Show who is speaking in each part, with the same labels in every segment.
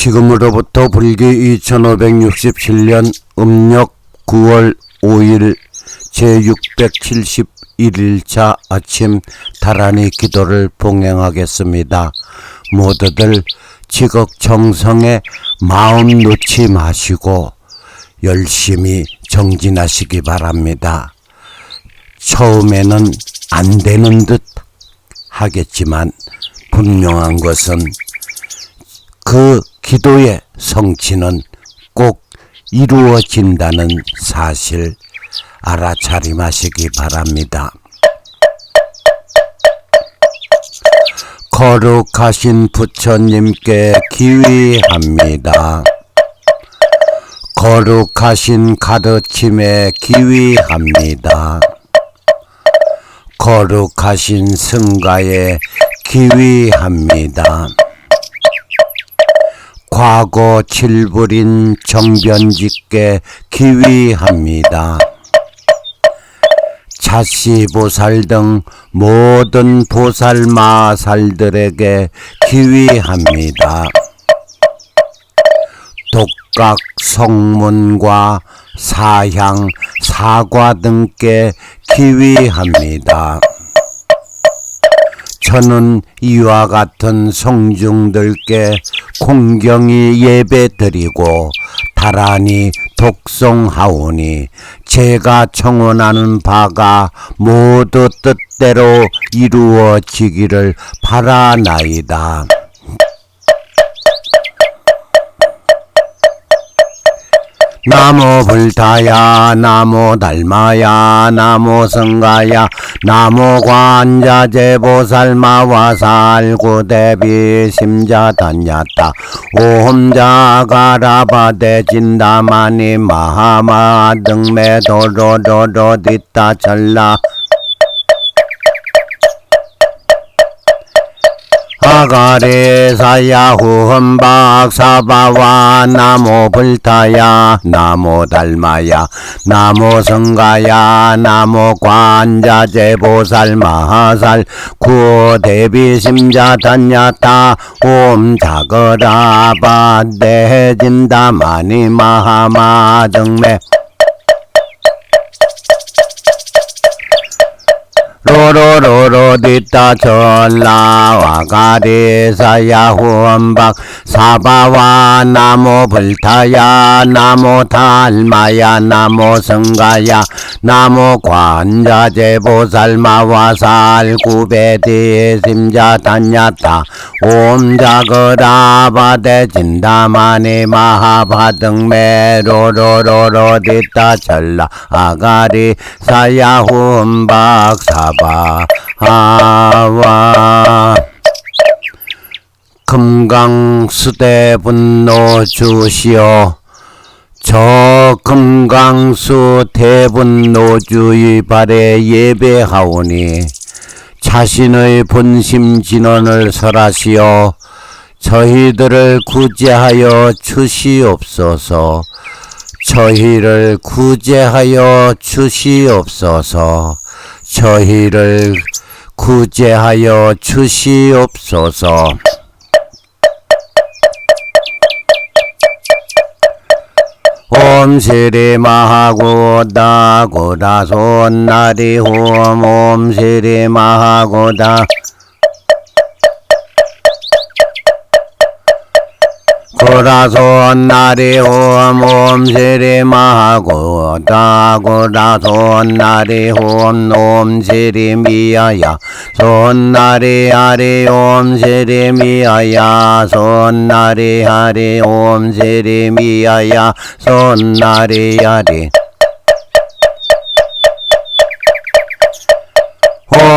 Speaker 1: 지금으로부터 불기 2567년 음력 9월 5일 제671일차 아침 다란이 기도를 봉행하겠습니다. 모두들 지극정성에 마음 놓지 마시고 열심히 정진하시기 바랍니다. 처음에는 안 되는 듯 하겠지만 분명한 것은 그 기도의 성취는 꼭 이루어진다는 사실 알아차림하시기 바랍니다. 거룩하신 부처님께 기위합니다. 거룩하신 가르침에 기위합니다. 거룩하신 승가에 기위합니다. 과거 칠불인 정변직께 기위합니다. 자시보살 등 모든 보살마살들에게 기위합니다. 독각 성문과 사향 사과 등께 기위합니다. 저는 이와 같은 성중들께 공경히 예배드리고 다란히 독송하오니 제가 청원하는 바가 모두 뜻대로 이루어지기를 바라나이다. 나무 불타야 나무 달마야 나무 성가야 나무 관자재 보살 마와 살구대비 심자 단야타 오험자 가라바대 진다마니 마하마 등매 도로로로 뒷다 철라 아가레 사야 후험박 사바와 나무 불타야 나무 달마야 나무 성가야 나무 관자재 보살 마하살 구 대비 심자 단야타 옴 자거라바 대진다 마니 마하마 등매 로로로로 뒷다 전라와 가리사야 후엄박 사바와 나무 불타야 나무 달마야 나무 성가야 나무 관자재 보살마와 살구베디 심자 단야타 옴자거라바대 진다마니 마하바등 메 로로로로 뒷다 전라 아가리 사야 후엄박 사바 하와. 금강수대 분노 주시오. 저 금강수 대분노주의 발에 예배하오니 자신의 본심 진원을 설하시어 저희들을 구제하여 주시옵소서. 저희를 구제하여 주시옵소서 저희를 구제하여 주시옵소서. 옴 시리 마하고 다 고다 손나리 홈 옴 시리 마하고 다 고라손 나리 홈 옴 시리 마하고다 고라손 나리 홈 옴 시리 미야야 손 나리 아리 옴 시리 미야야 손 나리 아리 옴 시리 미야야 손 나리 아리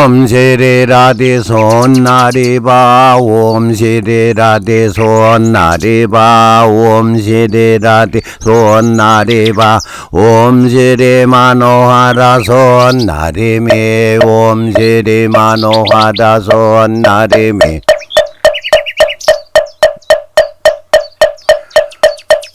Speaker 1: 옴 시리라디 손나리바 옴 시리라디 손나리바 옴 시리라디 손나리바 옴 시리 마노하라 손 나리미 옴 시리 마노하라 손 나리미 옴 시리 마오노다 손나리 메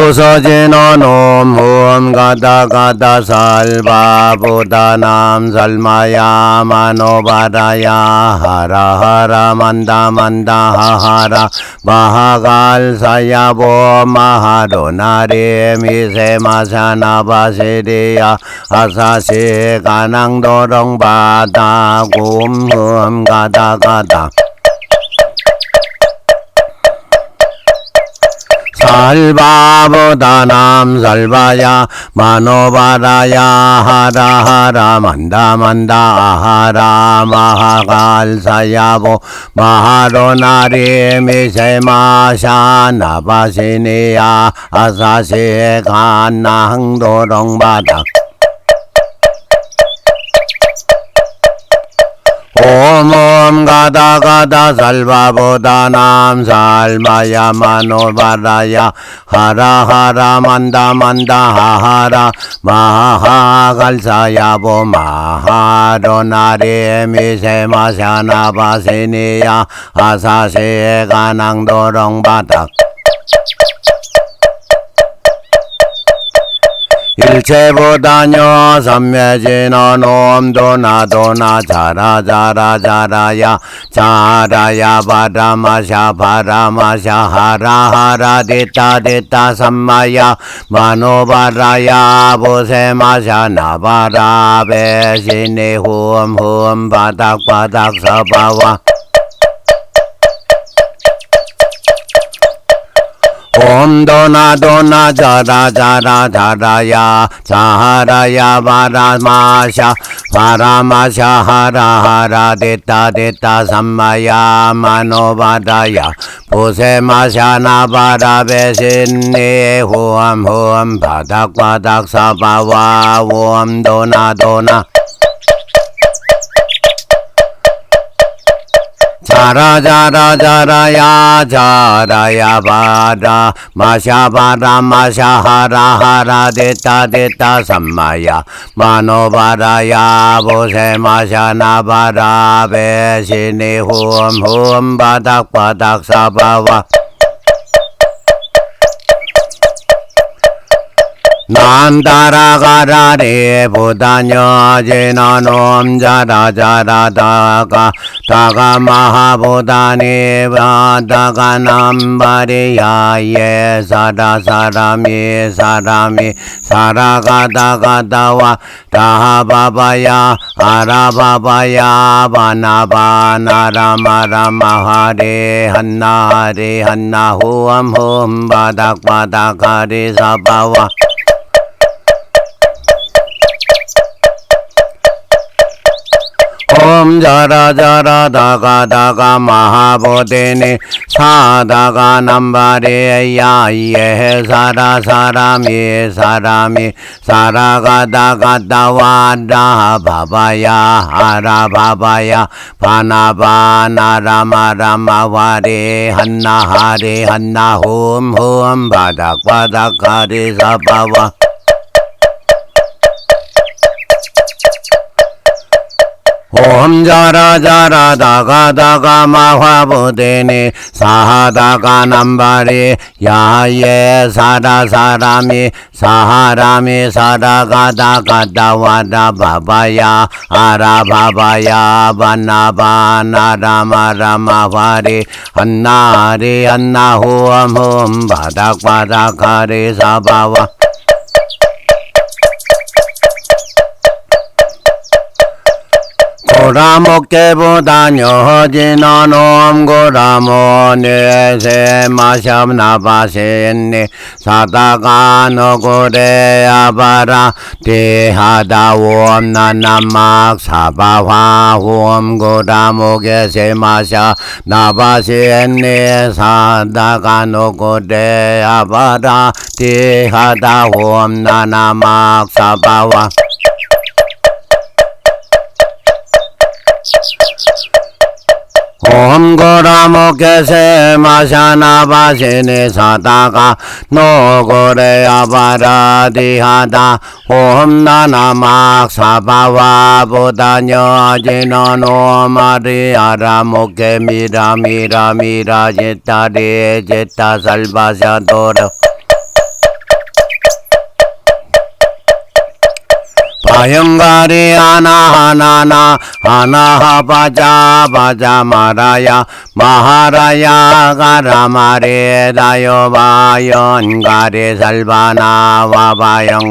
Speaker 1: 구서진어 놈흠 가다 가다 살바보다 남 살마야 마노바라야 하라 하라 만다 만다 하하라 마하갈사야 보 마하로나리 미세마사나바시리야 아사시 가낭도롱바다 굼흠 가다 가다 살바보다 남살바야 마노바라야 하라하라 만다 만다 하라 마하갈사야보 마하로나리 미세마샤 나바시니야 아사시 간낭도롱바닥 옴옴 가다 가다 살바보다 남 살마야 마노바라야. 하라 하라 만다 만다 하하라. 마하갈사야보 마하로나리 미세마샤나바시니야. 아사세 가낭도롱바닥 일체보다녀 삼매진어 놈도나 도나 자라 자라 자라야 자라야 바라마샤 바라마샤 하라 하라 디따 디따 삼마야 마노바라야 보세마샤 나바라 베시니 훔훔 바닥 바닥 서바와 옴도나 도나 자라 자라 자라야 자하라야 바라마샤 바라마샤 하라 하라 데따 데따 삼마야 마노바다야 보세마샤 나바라 베신니 호암 호암 바닥 바닥 사바와 옴도나 도나 자라 자라 자라야 자라야 바라 마샤 바라 마샤 하라 하 라 데따 데따 삼마야 마노바라야 보세 마샤 나바라 베시니 훔훔 바닥 난 따라가라리 보다녀 지 나놈 자라 자라 다가 다가 마하보다니 바다가 남바리야 예 사라 사람이 사람이 살아가다 가다와 다하바바야 아라바바야 바나바나라마라마하리 한나하리 한나 후엄 후엄 바닥 바닥 하리 사바와 옴 자라 자라 다가 다가 마하보데니 사다가 남바리 야예 사라 사람이 사람이 살아가다 갔다 와 다 바바야 하라 바바야 바나바 나라마라마와리 한나하리 한나 홈홈 바닥 바닥 하리 사 고라목계보다 여지는 옴고라모 뇌세 마샵나바세니 사다가 너고래 아바라 대하다 옴나남막 사바화 옴 고라목에세 마샤 나바세니 사다가 너고래 아바라 대하다 옴나남막 사바화 옴고라모케세 마샤나바시니 사다가 노고레 아바라디하다. 옴나나막 사바와 보다녀지노 노 마리아라 모케 미라 미라 미라 제타리 제타 살바샤도르 바영가리 하나하나나 하나하 바자 바자 마라야 마하라야 가라마리 다요 바연가리 살바나 와바영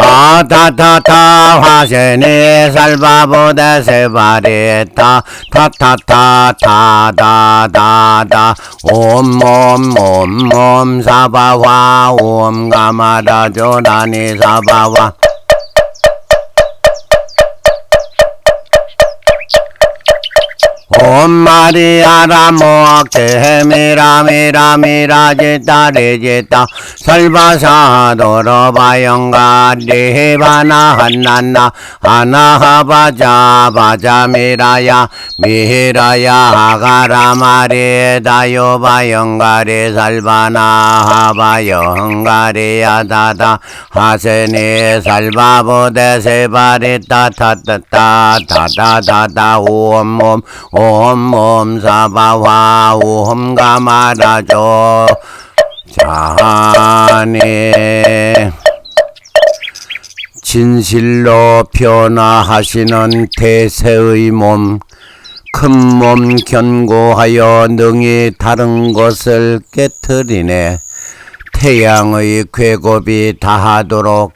Speaker 1: 아타타타 화세니 살바보다 세바리타 타타타 타다다다 옴옴옴옴 사바와 옴 가마다 조다니 사바와 옴 마리아라 모케 미라미라미라 제타레 제타 설바사 도로바 영가 데바나 한나나 하나하바자 바자 미라야 미라야 가라 옴 가마라조 자네 진실로 변화하시는 태세의 몸, 큰 몸 견고하여 능히 다른 것을 깨뜨리네. 태양의 궤곱이 다하도록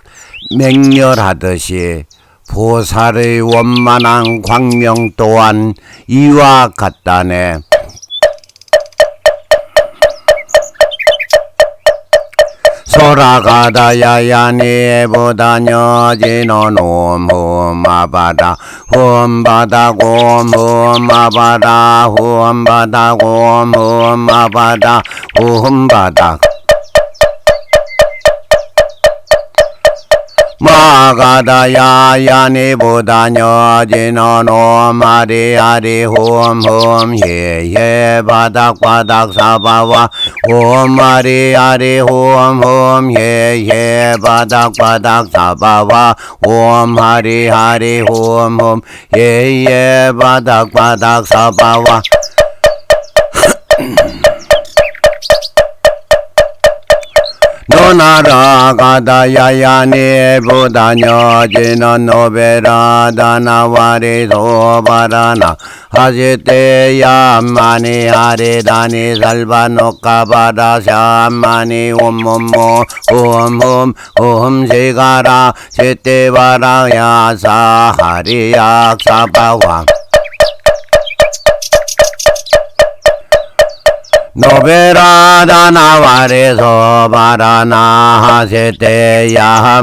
Speaker 1: 맹렬하듯이 보살의 원만한 광명 또한 이와 같다네. 소라가다 야야니 보다녀지노 놈홈마바다 홈바다 곰홈마바다 홈바다 곰홈마바다 홈바다 Magadaya ni budanyo jino no mari hari hum hum ye ye badak badak sabawa hum mari hari hum hum ye ye badak badak sabawa hum hari hari hum hum ye ye badak badak sabawa 노나라 가다 야야니 보다녀지는 노베라다 나와리 소바라나 하지테 야 마니 하리다니 살바노카바라 샤마니 옴옴모 옴옴 옴시가라 시테바라 야 사하리야 사바왕 노베라다 나와레소 바라나 하세테 야하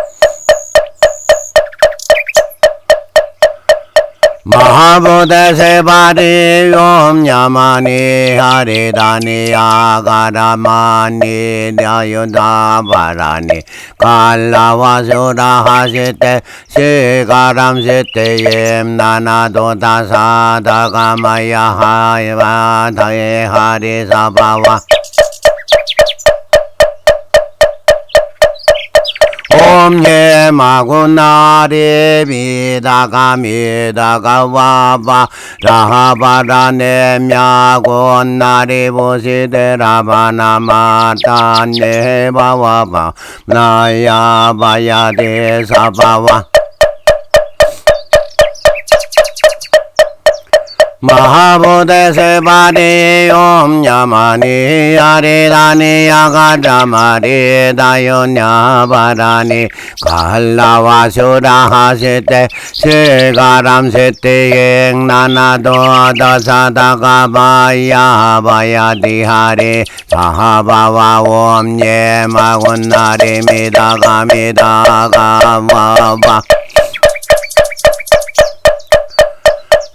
Speaker 1: महाबुदशवादि ओं यमानि हरिदानी यागमानि दयो भराणि काल्लवासुधाः सित्ते श्रीकारं सिद्ध नाना दोता साधमय 옴옴옴옴옴옴 시가리 세띠다라야 사리 약사바와 마하보다 세바리 옴야마니 하리다니 아가라마니 냐유다바라니 갈라와수라 하시테 시가람시테 옘나나도 다사다가마야 하이바다에 하리사바와 옴예 마구 나리 미다가 미다가 와바 라하바라네 мя고나리 보시데라바나마타 네바와바 나야바야데 사바와 마하보데 세바리 옴 야마니 아리다니 야가자마리 다요냐바라니 갈라와수라 하시테 세가람세테 앵나나도 다사다가 바야 바야디하리 사하바와 옴 예 마군나리 미다가 미다가 와바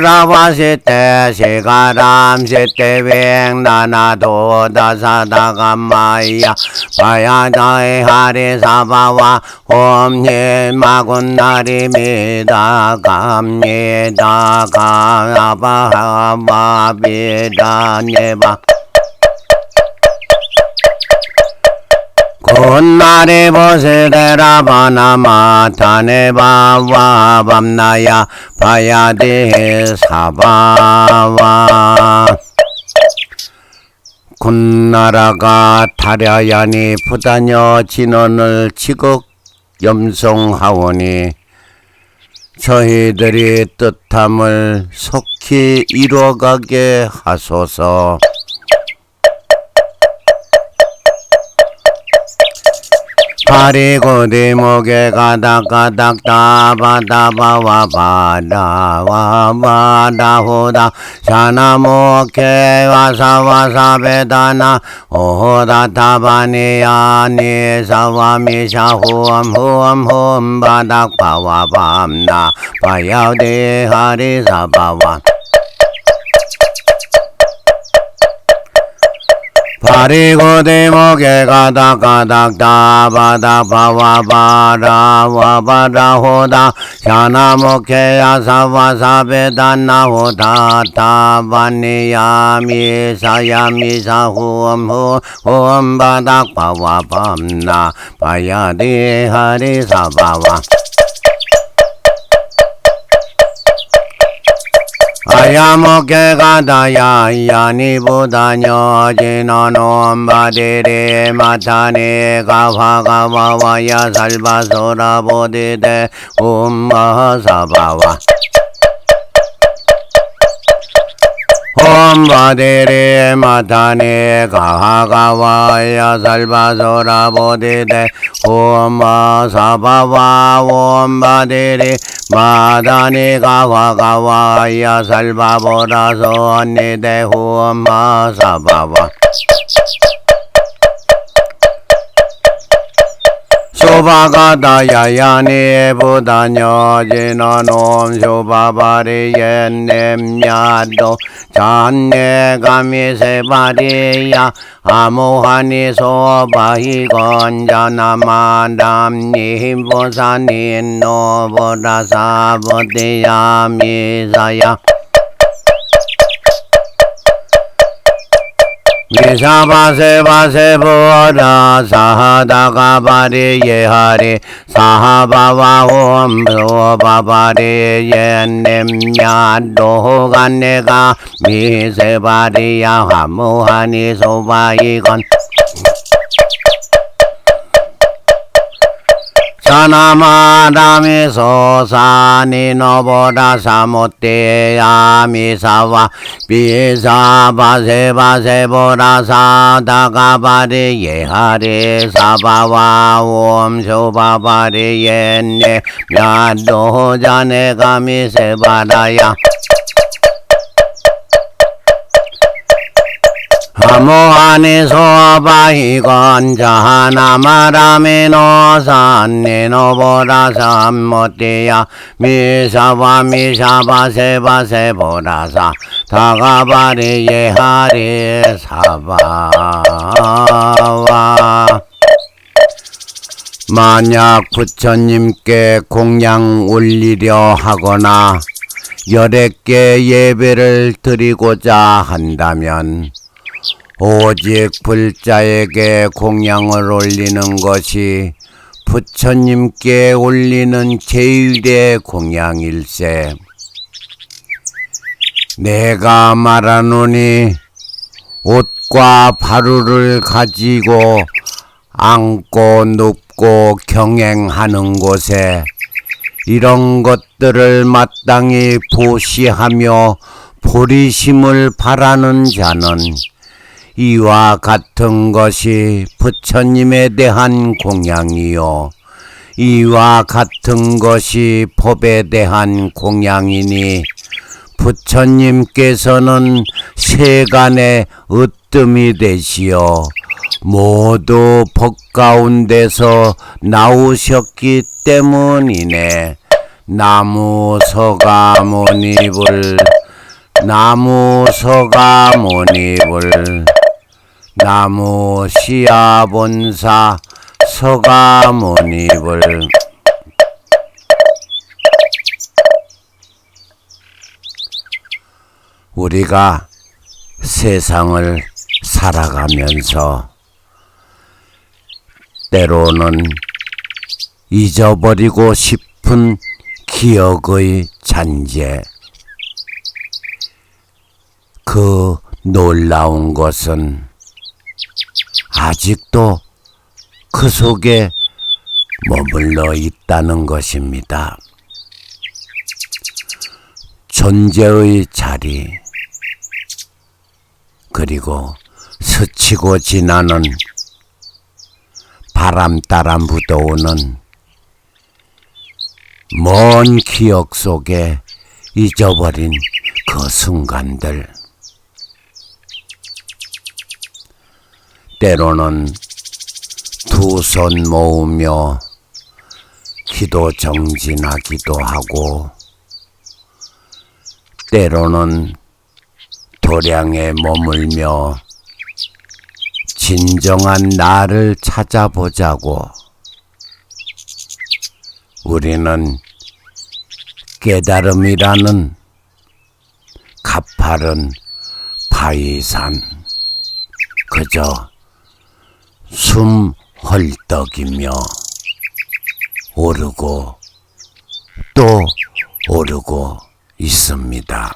Speaker 1: 갈라와쇼라와시테 시가람시테 뱅나나도 다사다가마야 바야다이 하리사바와 옴니 마군나리미다 감니다 가바바비다 곤나리 보시데라 바나 마타네 바와 밤나야 바야디 사바와 군나라가 타랴야니 부다녀 진원을 지극 염송하오니 저희들이 뜻함을 속히 이루어가게 하소서. 파리고디 목에 가닥가닥 다바다바와 바다와 바다호다 샤나모케 와사와사 베다나 오호다 타바니야 니 사와미샤 후엄 후엄 후엄 바닥 바와 밤나 바야디 하리사바와 바리고디 목에 가닥가닥 다바닥 바와 바라 와 바라호다 샤나모케야 사와사베다나 호다 타바니야 미 사야 미사 후엄 후 후엄 바닥 바와 밤나 바야디 하리사바와 아야모케 가다야 야니보다녀. 진원옴 바디리 마타니 가화가와와야 살바소라 보디데 음마사바와. 옴 바디리 마타니 가하가와야 살바소라 보디데 옴마사바와. 옴 바디리 마다니 가 와가와야 살바보라소 언니대 후 엄마 사바와 소바 가다야야니 부다녀 진원옴 소바바리옌냄야도 잔예가미 세바리야 아모하니 소바히건자나마담니 보사니 노보라사보디야미사야 미사바세 바세보라 사하다가바리 예하리 사하바와 옴표바 바리 옌냄야도간네가 미세바리야 화무하니 소바이건 사나마다미소 사니노보다 사모떼야 미사와 비사바세바세보라 사다가바리 예하리 사바 옌네 야도자네가 미세바라야 하모하니 소바이건 자 하나마라미노 산니노보라 삼모띠야 미사와 미사바 세바 세보라사 다가바리 예하리 사바와 만약 부처님께 공양 올리려 하거나 열애께 예배를 드리고자 한다면 오직 불자에게 공양을 올리는 것이 부처님께 올리는 제일의 공양일세. 내가 말하노니 옷과 바루를 가지고 앉고 눕고 경행하는 곳에 이런 것들을 마땅히 보시하며 보리심을 바라는 자는 이와 같은 것이 부처님에 대한 공양이요. 이와 같은 것이 법에 대한 공양이니 부처님께서는 세간의 으뜸이 되시어 모두 법 가운데서 나오셨기 때문이네. 나무 서가모니불 나무 서가모니불 나무 시아본사 서가모니불 우리가 세상을 살아가면서 때로는 잊어버리고 싶은 기억의 잔재. 그 놀라운 것은 아직도 그 속에 머물러 있다는 것입니다. 존재의 자리, 그리고 스치고 지나는 바람 따라 묻어오는 먼 기억 속에 잊어버린 그 순간들. 때로는 두 손 모으며 기도 정진하기도 하고, 때로는 도량에 머물며 진정한 나를 찾아보자고. 우리는 깨달음이라는 가파른 바위산 그저 숨 헐떡이며 오르고 또 오르고 있습니다.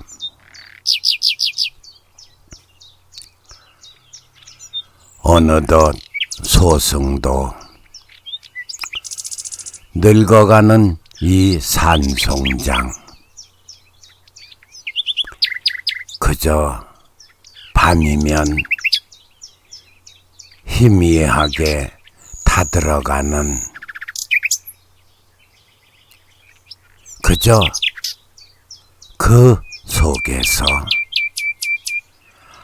Speaker 1: 어느덧 소승도 늙어가는 이 산송장 그저 밤이면 희미하게 타들어가는 그저 그 속에서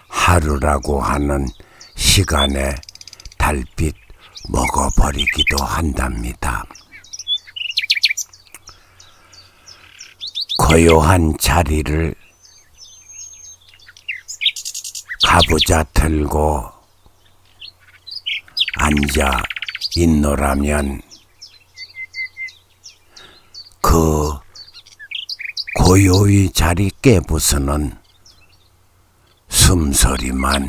Speaker 1: 하루라고 하는 시간에 달빛 먹어버리기도 한답니다. 고요한 자리를 가부좌 틀고 앉아 있노라면 그 고요히 자리 깨부수는 숨소리만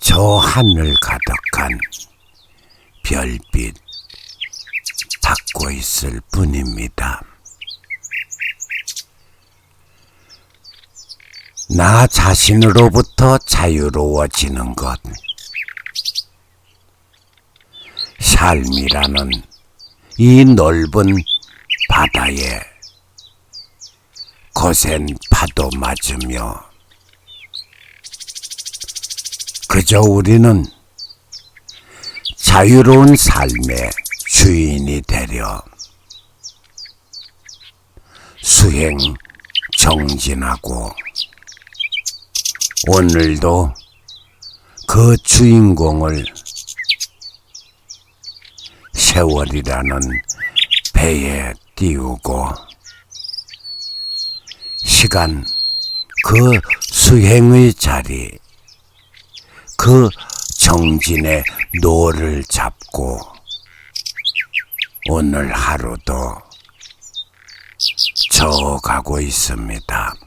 Speaker 1: 저 하늘 가득한 별빛 받고 있을 뿐입니다. 나 자신으로부터 자유로워지는 것. 삶이라는 이 넓은 바다에 거센 파도 맞으며 그저 우리는 자유로운 삶의 주인이 되려 수행 정진하고 오늘도 그 주인공을 세월이라는 배에 띄우고 시간 그 수행의 자리 그 정진의 노를 잡고 오늘 하루도 저어가고 있습니다.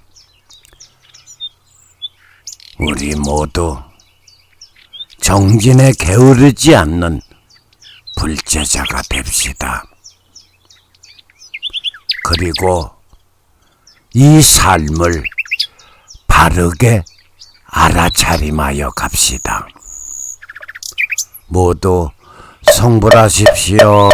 Speaker 1: 우리 모두 정진에 게으르지 않는 불제자가 됩시다. 그리고 이 삶을 바르게 알아차림하여 갑시다. 모두 성불하십시오.